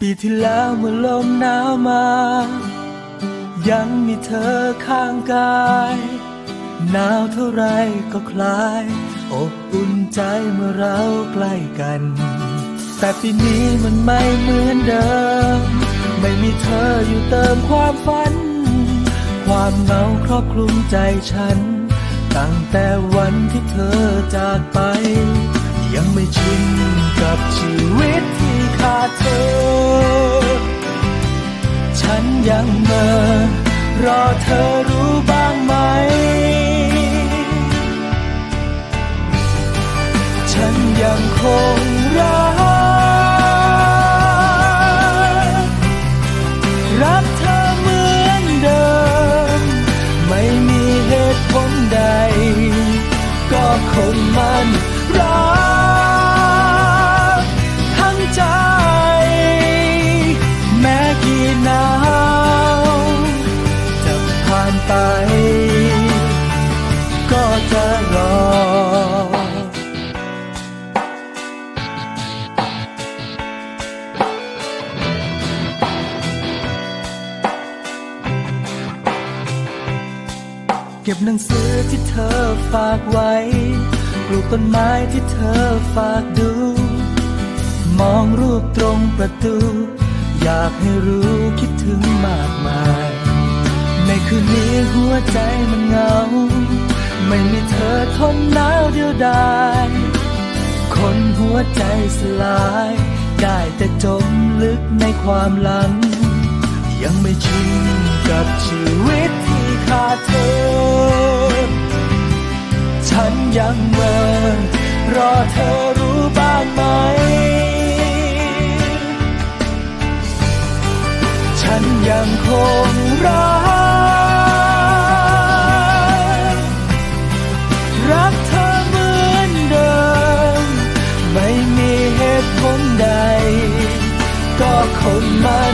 ปีที่แล้วเมื่อลมหนาวมา ยังมีเธอข้างกายหนาวเท่าไรก็คลาย อบอุ่นใจเมื่อเราใกล้กัน แต่ปีนี้มันไม่เหมือนเดิม ไม่มีเธออยู่เติมความฝัน ความเหงาครอบคลุมใจฉัน ตั้งแต่วันที่เธอจากไป ยังไม่ชินกับชีวิตันรักทั้งใจ แม้กี่หนาวจะผ่านไป ก็จะรอเก็บหนังสือที่เธอฝากไว้ ปลูกต้นไม้ที่เธอฝากดู มองรูปตรงประตู อยากให้รู้คิดถึงมากมาย ในคืนนี้หัวใจมันเหงา ไม่มีเธอทนหนาวเดียวดายคนหัวใจสลาย ได้แต่จมลึกในความหลัง ยังไม่ชินกับชีวิตที่ขาดเธอ ฉันยังเมอ รอเธอรู้บ้างไหม ฉันยังคงรัก รักเธอเหมือนเดิม ไม่มีเหตุผลใด ก็คนมั